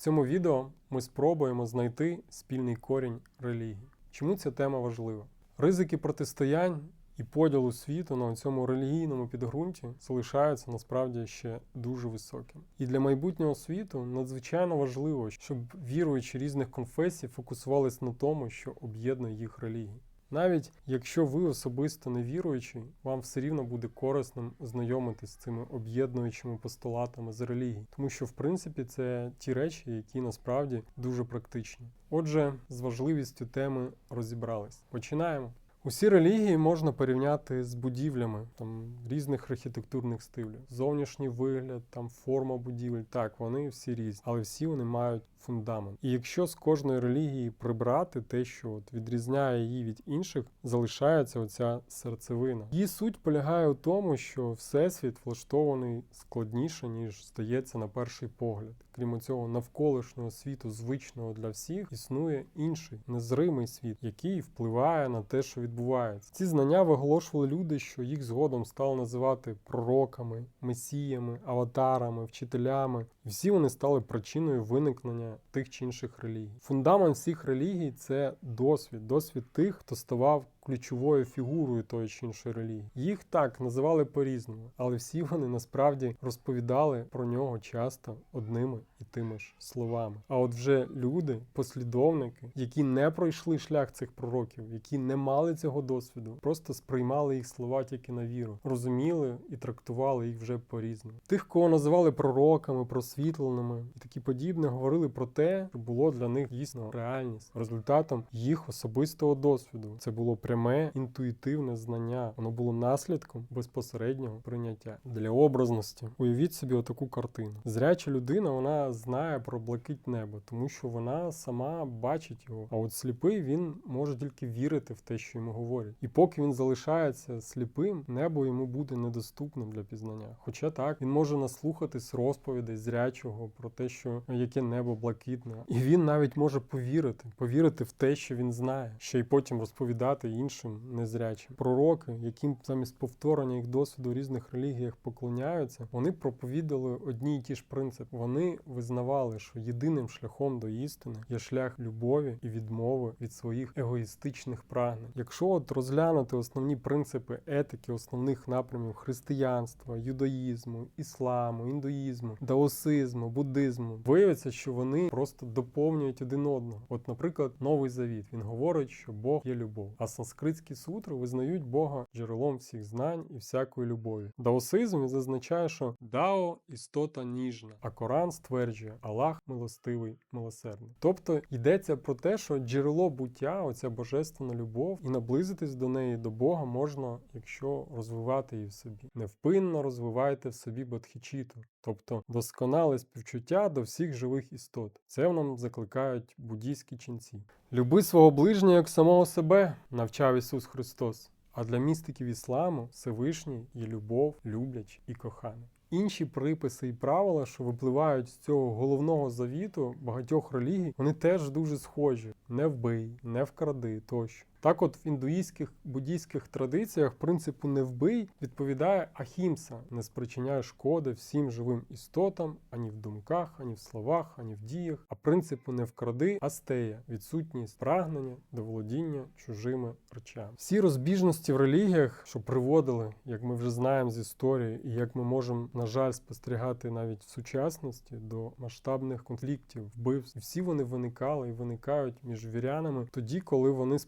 цьому відео ми спробуємо знайти спільний корінь релігії. Чому ця тема важлива? Ризики протистоянь і поділу світу на цьому релігійному підґрунті залишаються насправді ще дуже високим. І для майбутнього світу надзвичайно важливо, щоб віруючі різних конфесій фокусувались на тому, що об'єднує їх релігії. Навіть якщо ви особисто не віруючий, вам все рівно буде корисним знайомитись з цими об'єднуючими постулатами з релігії, тому що в принципі це ті речі, які насправді дуже практичні. Отже, з важливістю теми розібрались. Починаємо. Усі релігії можна порівняти з будівлями там різних архітектурних стилів. Зовнішній вигляд, там форма будівель. Так, вони всі різні, але всі вони мають фундамент. І якщо з кожної релігії прибрати те, що от відрізняє її від інших, залишається оця серцевина. Її суть полягає у тому, що всесвіт влаштований складніше, ніж здається на перший погляд. Крім цього, навколишнього світу, звичного для всіх, існує інший незримий світ, який впливає на те, що відбувається. Ці знання виголошували люди, що їх згодом стали називати пророками, месіями, аватарами, вчителями. Всі вони стали причиною виникнення тих чи інших релігій. Фундамент всіх релігій це досвід, досвід тих, хто ставав ключовою фігурою тої чи іншої релігії. Їх так називали по-різному, але всі вони насправді розповідали про нього часто одними і тими ж словами. А от вже люди, послідовники, які не пройшли шлях цих пророків, які не мали цього досвіду, просто сприймали їх слова тільки на віру, розуміли і трактували їх вже по-різному. Тих, кого називали пророками, просвітленими і такі подібне, говорили про те, що було для них дійсно реальність результатом їх особистого досвіду. Це було пряме інтуїтивне знання. Воно було наслідком безпосереднього прийняття для образності. Уявіть собі отаку картину. Зряча людина вона знає про блакить небо, тому що вона сама бачить його. А от сліпий він може тільки вірити в те, що йому говорять. І поки він залишається сліпим, небо йому буде недоступним для пізнання. Хоча так він може наслухатись розповідей зрячого про те, що яке небо блакитне, і він навіть може повірити, повірити в те, що він знає, ще й потім розповідати іншим незрячим. Пророки, яким замість повторення їх досвіду у різних релігіях поклоняються, вони проповідали одні й ті ж принципи. Вони визнавали, що єдиним шляхом до істини є шлях любові і відмови від своїх егоїстичних прагнень. Якщо от розглянути основні принципи етики, основних напрямів християнства, юдаїзму, ісламу, індуїзму, даосизму, буддизму, виявиться, що вони просто доповнюють один одного. От, наприклад, новий завіт він говорить, що Бог є любов, а санскритські сутри визнають Бога джерелом всіх знань і всякої любові. Даосизм зазначає, що Дао істота ніжна, а Коран стверджує Аллах милостивий, милосердний. Тобто йдеться про те, що джерело буття, оця божественна любов, і наблизитись до неї до Бога можна, якщо розвивати її в собі. Невпинно розвивайте в собі бодхічіту, тобто досконале співчуття до всіх живих істот. Це нам закликають буддійські ченці. Люби свого ближнього як самого себе, навчав Ісус Христос. А для містиків ісламу Всевишній є любов, любляч і коханий. Інші приписи і правила, що випливають з цього головного завіту багатьох релігій, вони теж дуже схожі: не вбий, не вкради тощо. Так, от в індуїзьких буддійських традиціях принципу не вбий відповідає ахімса, не спричиняє шкоди всім живим істотам ані в думках, ані в словах, ані в діях. А принципу не вкради астея, відсутність прагнення до володіння чужими речами. Всі розбіжності в релігіях, що приводили, як ми вже знаємо з історії, і як ми можемо, на жаль, спостерігати навіть в сучасності до масштабних конфліктів, вбивств, всі вони виникали і виникають між вірянами тоді, коли вони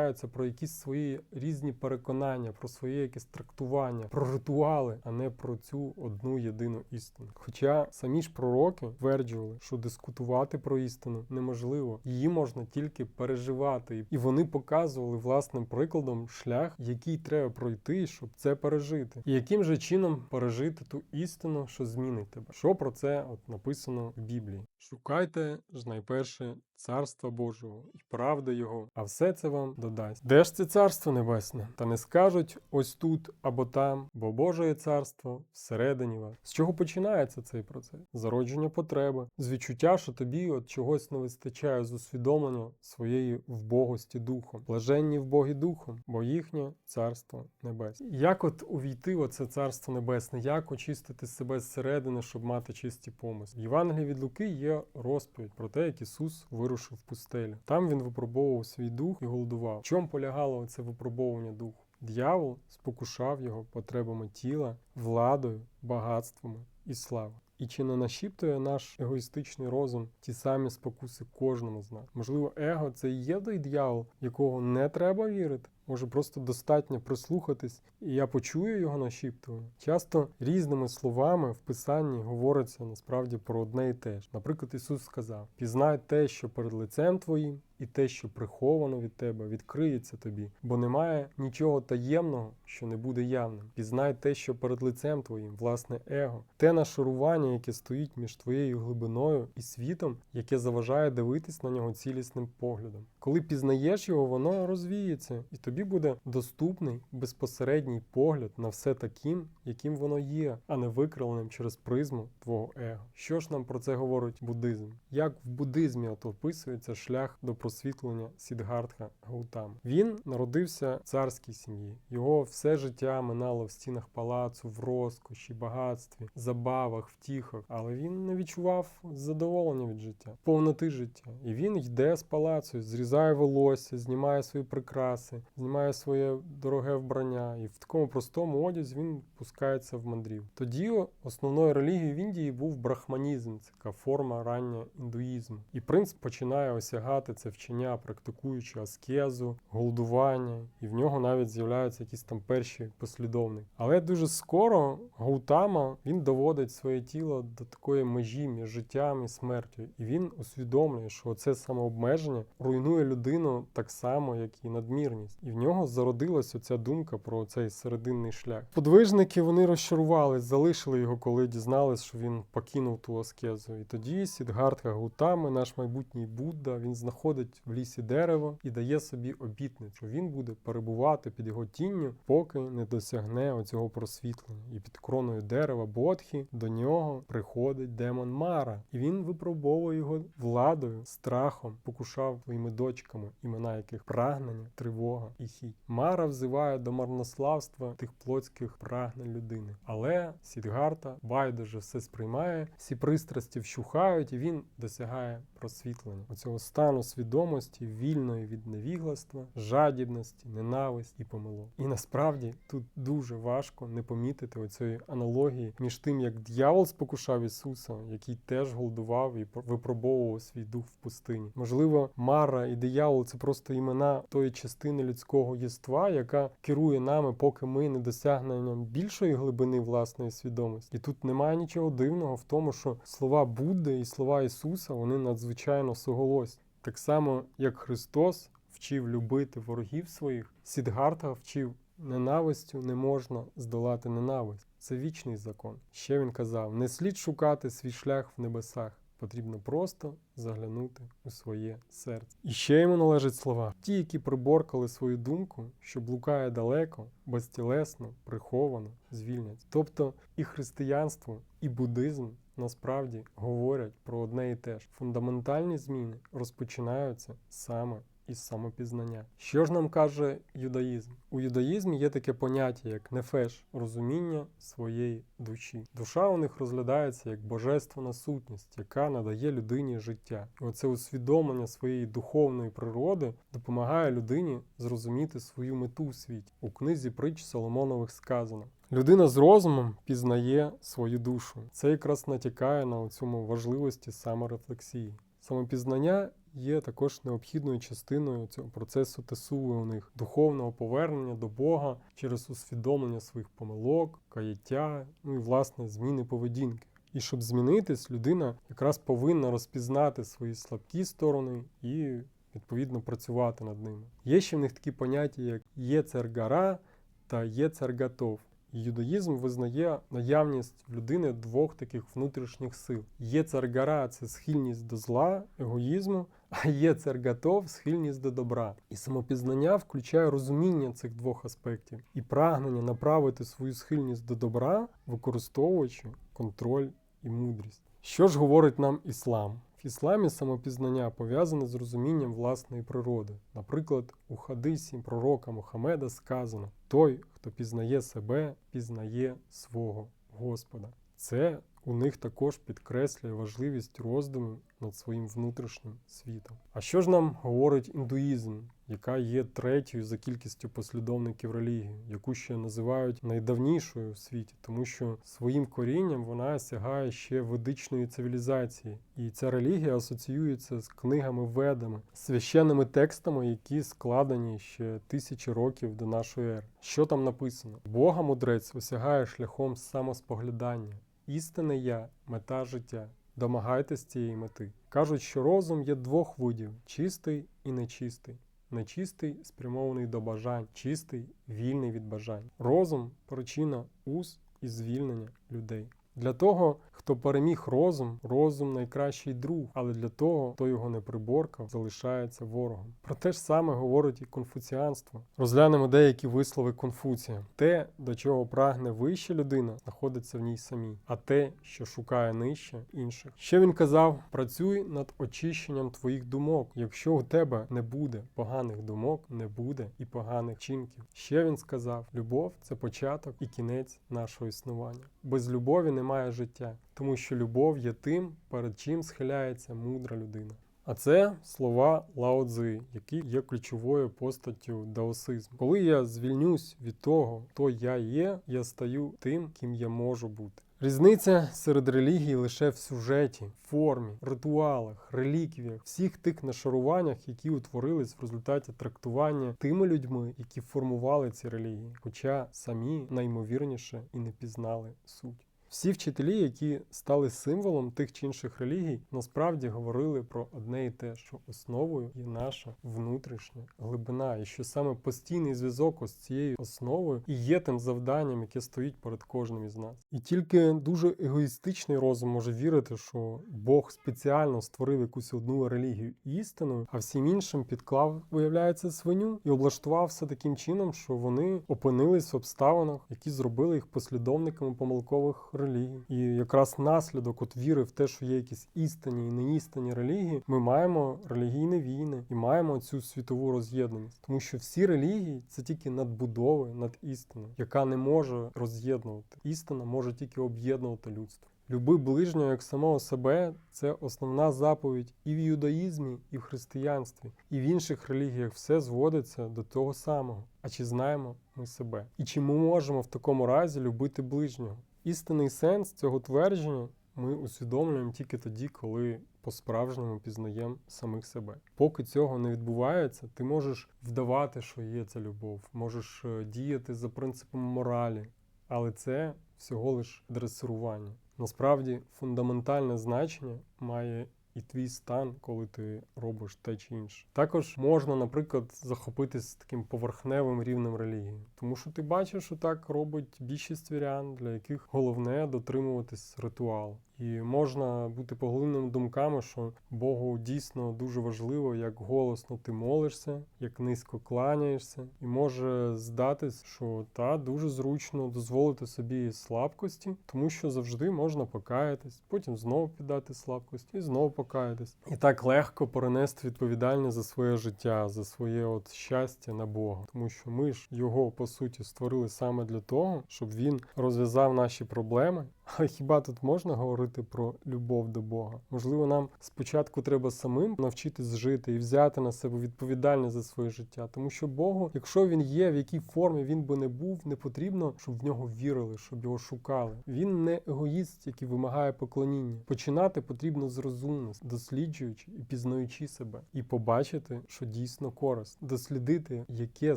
сперечаються про якісь свої різні переконання, про своє якесь трактування, про ритуали, а не про цю одну єдину істину. Хоча самі ж пророки тверджували, що дискутувати про істину неможливо, її можна тільки переживати, і вони показували власним прикладом шлях, який треба пройти, щоб це пережити, і яким же чином пережити ту істину, що змінить тебе. Що про це от написано в Біблії? Шукайте ж найперше царства Божого і правди Його, а все це вам додасть. Де ж це царство небесне? Та не скажуть ось тут або там, бо Боже царство всередині вас. З чого починається цей процес? Зародження потреби, з відчуття, що тобі от чогось не вистачає з усвідомлення своєї вбогості духом, блаженні в Богі духом, бо їхнє царство небесне. Як от увійти в це царство небесне, як очистити себе зсередини, щоб мати чисті помисли? В Євангелії від Луки є розповідь про те, як Ісус вирушив в пустелю. Там він випробовував свій дух і голодував. В чому полягало це випробовування духу? Д'явол спокушав його потребами тіла, владою, багатствами і славою. І чи не нашіптує наш егоїстичний розум ті самі спокуси кожному з нас? Можливо, его це і є той дьявол, якого не треба вірити. Може, просто достатньо прислухатись, і я почую його нашіптування. Часто різними словами в писанні говориться насправді про одне і те ж. Наприклад, Ісус сказав: пізнай те, що перед лицем твоїм, і те, що приховано від тебе, відкриється тобі, бо немає нічого таємного, що не буде явним. Пізнай те, що перед лицем твоїм, власне его, те нашарування, яке стоїть між твоєю глибиною і світом, яке заважає дивитись на нього цілісним поглядом. Коли пізнаєш його, воно розвіється, і тобі буде доступний безпосередній погляд на все таким, яким воно є, а не викривленим через призму твого его. Що ж нам про це говорить буддизм? Як в буддизмі от описується шлях до просвітлення Сідгартха Гаутами? Він народився в царській сім'ї. Його все життя минало в стінах палацу, в розкоші, багатстві, забавах, втіхах, але він не відчував задоволення від життя, повноти життя. І він йде з палацу, зрізає волосся, знімає свої прикраси, знімає своє дороге вбрання, і в такому простому одязі він пускається в мандрів. Тоді основною релігією в Індії був брахманізм, це така форма рання індуїзму. І принц починає осягати це вчення, практикуючи аскезу, голодування, і в нього навіть з'являються якісь там перші послідовники. Але дуже скоро Гаутама він доводить своє тіло до такої межі між життям і смертю, і він усвідомлює, що це самообмеження руйнує людину так само, як і надмірність. І в нього зародилася ця думка про цей серединний шлях. Подвижники вони розчарувались, залишили його, коли дізнались, що він покинув ту аскезу. І тоді Сідгартха Гутами, наш майбутній Будда, він знаходить в лісі дерево і дає собі обітницю, що він буде перебувати під його тінню, поки не досягне оцього просвітлення. І під кроною дерева Бодхі до нього приходить демон Мара, і він випробовує його владою, страхом, покушав своїми дочками, імена яких прагнення, тривога і хіть. Мара взиває до марнославства тих плотських прагнень людини. Але Сідгарта байдуже все сприймає, всі пристрасті вщухають, і він досягає просвітлення оцього стану свідомості, вільної від невігластва, жадібності, ненависті і помилок. І насправді тут дуже важко не помітити оцієї аналогії між тим, як дьявол спокушав Ісуса, який теж голодував і випробовував свій дух в пустині. Можливо, Мара і диявол це просто імена тої частини людського єства, яка керує нами, поки ми не досягнемо більшої глибини власної свідомості. І тут немає нічого дивного в тому, що слова Будди і слова Ісуса вони надзвичайно суголосні. Так само, як Христос вчив любити ворогів своїх, Сідгарта вчив ненавистю не можна здолати ненависть. Це вічний закон. Ще він казав: не слід шукати свій шлях в небесах. Потрібно просто заглянути у своє серце. І ще йому належать слова: ті, які приборкали свою думку, що блукає далеко, безтілесно, приховано, звільнять. Тобто і християнство, і буддизм насправді говорять про одне і те ж. Фундаментальні зміни розпочинаються саме із самопізнання. Що ж нам каже юдаїзм? У юдаїзмі є таке поняття, як нефеш розуміння своєї душі. Душа у них розглядається як божественна сутність, яка надає людині життя. І оце усвідомлення своєї духовної природи допомагає людині зрозуміти свою мету у світі. У книзі притч Соломонових сказано. Людина з розумом пізнає свою душу. Це якраз натякає на цьому важливості саморефлексії. Самопізнання є також необхідною частиною цього процесу тесуви у них духовного повернення до Бога через усвідомлення своїх помилок, каяття, ну і власне зміни поведінки. І щоб змінитись, людина якраз повинна розпізнати свої слабкі сторони і відповідно працювати над ними. Є ще в них такі поняття, як єцергара та єцергатов. І юдаїзм визнає наявність в людини двох таких внутрішніх сил. Є царгара це схильність до зла, егоїзму, а є царгатов схильність до добра. І самопізнання включає розуміння цих двох аспектів і прагнення направити свою схильність до добра, використовуючи контроль і мудрість. Що ж говорить нам іслам? В ісламі самопізнання пов'язане з розумінням власної природи. Наприклад, у хадисі пророка Мухаммеда сказано: той, хто пізнає себе, пізнає свого Господа. Це у них також підкреслює важливість роздуму над своїм внутрішнім світом. А що ж нам говорить індуїзм, яка є третьою за кількістю послідовників релігії, яку ще називають найдавнішою в світі, тому що своїм корінням вона сягає ще ведичної цивілізації, і ця релігія асоціюється з книгами ведами, священними текстами, які складені ще тисячі років до нашої ери. Що там написано? Бога мудрець осягає шляхом самоспоглядання. Істинне я, мета життя. Домагайтесь цієї мети. Кажуть, що розум є двох видів: чистий і нечистий. Нечистий спрямований до бажань, чистий вільний від бажань. Розум причина уз і звільнення людей. Для того, хто переміг розум, розум найкращий друг, але для того, хто його не приборкав, залишається ворогом. Про те ж саме говорить і конфуціанство. Розглянемо деякі вислови Конфуція. Те, до чого прагне вища людина, знаходиться в ній самій, а те, що шукає нижче інших. Ще він казав: працюй над очищенням твоїх думок. Якщо у тебе не буде поганих думок, не буде і поганих чинків. Ще він сказав: любов це початок і кінець нашого існування. Без любові немає життя, тому що любов є тим, перед чим схиляється мудра людина. А це слова Лао Цзи, які є ключовою постаттю даосизму. Коли я звільнюсь від того, хто я є, я стаю тим, ким я можу бути. Різниця серед релігій лише в сюжеті, формі, ритуалах, реліквіях, всіх тих нашаруваннях, які утворились в результаті трактування тими людьми, які формували ці релігії, хоча самі наймовірніше і не пізнали суть. Всі вчителі, які стали символом тих чи інших релігій, насправді говорили про одне і те, що основою є наша внутрішня глибина, і що саме постійний зв'язок з цією основою і є тим завданням, яке стоїть перед кожним із нас. І тільки дуже егоїстичний розум може вірити, що Бог спеціально створив якусь одну релігію істиною, а всім іншим підклав, виявляється, свиню і облаштував все таким чином, що вони опинились в обставинах, які зробили їх послідовниками помилкових релігій. І якраз наслідок от віри в те, що є якісь істинні і неістинні релігії, ми маємо релігійні війни і маємо цю світову роз'єднаність, тому що всі релігії це тільки надбудови над істиною, яка не може роз'єднувати. Істина може тільки об'єднувати людство. Люби ближнього як самого себе це основна заповідь і в юдаїзмі, і в християнстві, і в інших релігіях все зводиться до того самого. А чи знаємо ми себе? І чи ми можемо в такому разі любити ближнього? Істинний сенс цього твердження ми усвідомлюємо тільки тоді, коли по-справжньому пізнаємо самих себе. Поки цього не відбувається, ти можеш вдавати, що є ця любов, можеш е, діяти за принципом моралі, але це всього лиш дресирування. Насправді фундаментальне значення має і твій стан, коли ти робиш те чи інше. Також можна, наприклад, захопитись таким поверхневим рівнем релігії, тому що ти бачиш, що так робить більшість вірян, для яких головне дотримуватись ритуалу. І можна бути поглиненим думками, що Богу дійсно дуже важливо, як голосно ти молишся, як низько кланяєшся, і може здатись, що та дуже зручно дозволити собі слабкості, тому що завжди можна покаятись, потім знову піддати слабкості і знову покаятись. І так легко перенести відповідальність за своє життя, за своє от щастя на Бога, тому що ми ж його по суті створили саме для того, щоб він розв'язав наші проблеми. Але хіба тут можна говорити про любов до Бога? Можливо, нам спочатку треба самим навчитись жити і взяти на себе відповідальність за своє життя, тому що Богу, якщо він є, в якій формі він би не був, не потрібно, щоб в нього вірили, щоб його шукали. Він не егоїст, який вимагає поклоніння. Починати потрібно з розумності, досліджуючи і пізнаючи себе, і побачити, що дійсно корисно, дослідити, яке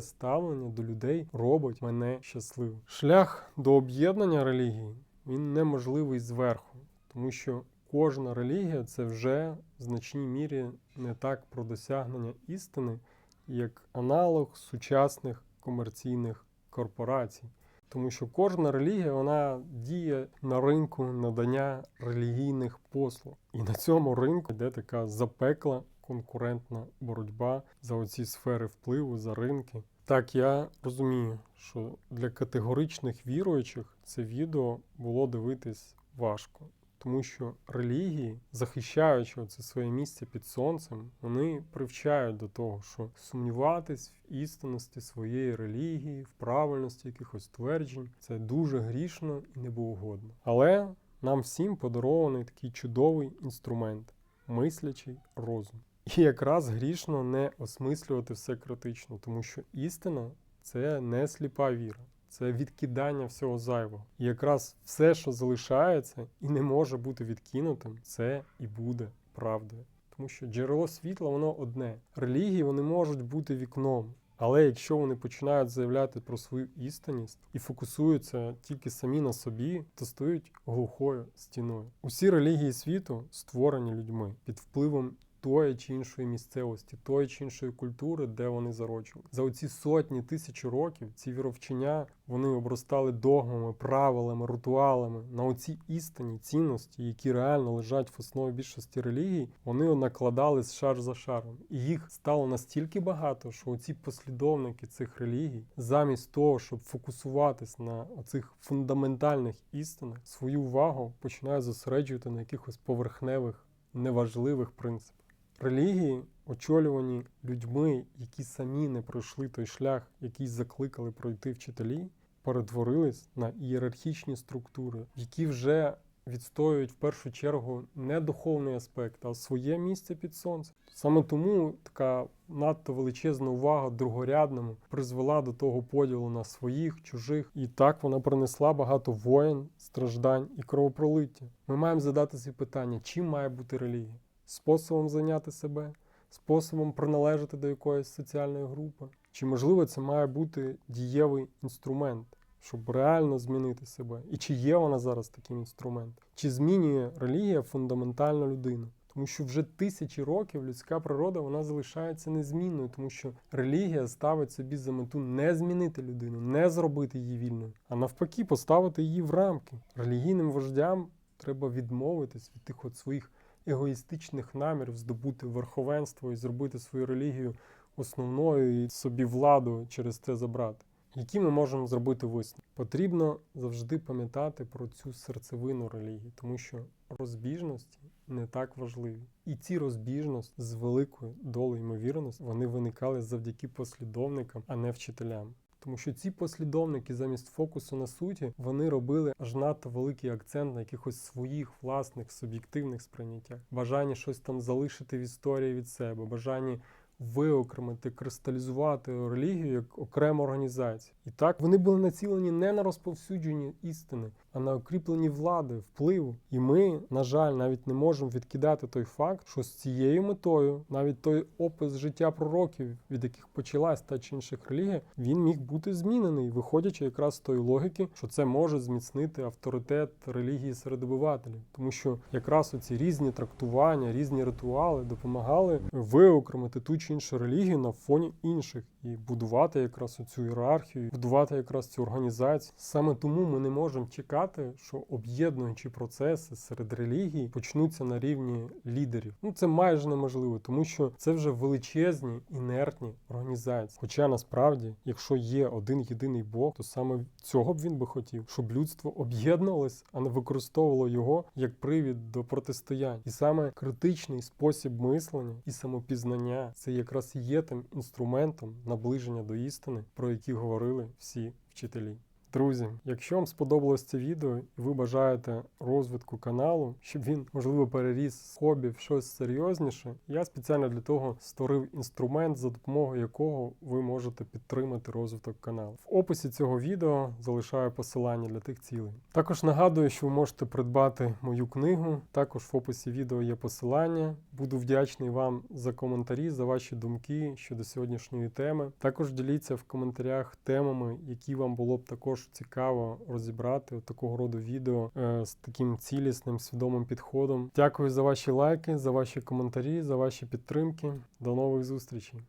ставлення до людей робить мене щасливим. Шлях до об'єднання релігії він неможливий зверху, тому що кожна релігія це вже в значній мірі не так про досягнення істини, як аналог сучасних комерційних корпорацій. тому що кожна релігія вона діє на ринку надання релігійних послуг. І на цьому ринку йде така запекла конкурентна боротьба за оці сфери впливу, за ринки. Так, я розумію, що для категоричних віруючих це відео було дивитись важко, тому що релігії, захищаючи це своє місце під сонцем, вони привчають до того, що сумніватись в істинності своєї релігії, в правильності якихось тверджень це дуже грішно і небоугодно. Але нам всім подарований такий чудовий інструмент мислячий розум. І якраз грішно не осмислювати все критично, тому що істина це не сліпа віра, це відкидання всього зайвого. І якраз все, що залишається і не може бути відкинутим, це і буде правдою. Тому що джерело світла воно одне. Релігії вони можуть бути вікном. Але якщо вони починають заявляти про свою істинність і фокусуються тільки самі на собі, то стають глухою стіною. Усі релігії світу створені людьми під впливом тої чи іншої місцевості, тої чи іншої культури, де вони зароджували. За оці сотні тисячі років ці віровчення вони обростали догмами, правилами, ритуалами. На оці істинні цінності, які реально лежать в основі більшості релігій, вони накладали шар за шаром. І їх стало настільки багато, що оці послідовники цих релігій, замість того, щоб фокусуватись на оцих фундаментальних істинах, свою увагу починають зосереджувати на якихось поверхневих, неважливих принципах. Релігії, очолювані людьми, які самі не пройшли той шлях, який закликали пройти вчителі, перетворились на ієрархічні структури, які вже відстоюють в першу чергу не духовний аспект, а своє місце під сонцем. Саме тому така надто величезна увага другорядному призвела до того поділу на своїх, чужих, і так вона принесла багато воєн, страждань і кровопролиття. Ми маємо задати собі питання, чим має бути релігія? Способом зайняти себе, способом приналежати до якоїсь соціальної групи. Чи можливо це має бути дієвий інструмент, щоб реально змінити себе? І чи є вона зараз таким інструментом? Чи змінює релігія фундаментально людину? Тому що вже тисячі років людська природа вона залишається незмінною, тому що релігія ставить собі за мету не змінити людину, не зробити її вільною, а навпаки, поставити її в рамки. Релігійним вождям треба відмовитись від тих от своїх егоїстичних намірів здобути верховенство і зробити свою релігію основною і собі владу через це забрати. Які ми можемо зробити висновки? Потрібно завжди пам'ятати про цю серцевину релігії, тому що розбіжності не так важливі. І ці розбіжності з великою долею ймовірності вони виникали завдяки послідовникам, а не вчителям. Тому що ці послідовники замість фокусу на суті вони робили аж надто великий акцент на якихось своїх власних суб'єктивних сприйняттях, бажання щось там залишити в історії від себе, бажання виокремити, кристалізувати релігію як окрему організацію. І так вони були націлені не на розповсюдження істини, а на укріпленні влади, впливу. І ми, на жаль, навіть не можемо відкидати той факт, що з цією метою, навіть той опис життя пророків, від яких почалась та чи інших релігія, він міг бути змінений, виходячи якраз з тої логіки, що це може зміцнити авторитет релігії серед обивателів, тому що якраз оці різні трактування, різні ритуали допомагали виокремити ту чи іншу релігію на фоні інших і будувати якраз оцю ієрархію, будувати якраз цю організацію. Саме тому ми не можемо чекати, що об'єднуючі процеси серед релігій почнуться на рівні лідерів. Ну це майже неможливо, тому що це вже величезні інертні організації. Хоча насправді, якщо є один єдиний Бог, то саме цього б він би хотів, щоб людство об'єднувалось, а не використовувало його як привід до протистоянь. І саме критичний спосіб мислення і самопізнання це якраз є тим інструментом наближення до істини, про які говорили всі вчителі. Друзі, якщо вам сподобалось це відео і ви бажаєте розвитку каналу, щоб він можливо переріс з хобі в щось серйозніше, я спеціально для того створив інструмент, за допомогою якого ви можете підтримати розвиток каналу. В описі цього відео залишаю посилання для тих цілей. Також нагадую, що ви можете придбати мою книгу. Також в описі відео є посилання. Буду вдячний вам за коментарі, за ваші думки щодо сьогоднішньої теми. Також діліться в коментарях темами, які вам було б також цікаво розібрати такого роду відео е, з таким цілісним свідомим підходом. Дякую за ваші лайки, за ваші коментарі, за ваші підтримки. До нових зустрічей!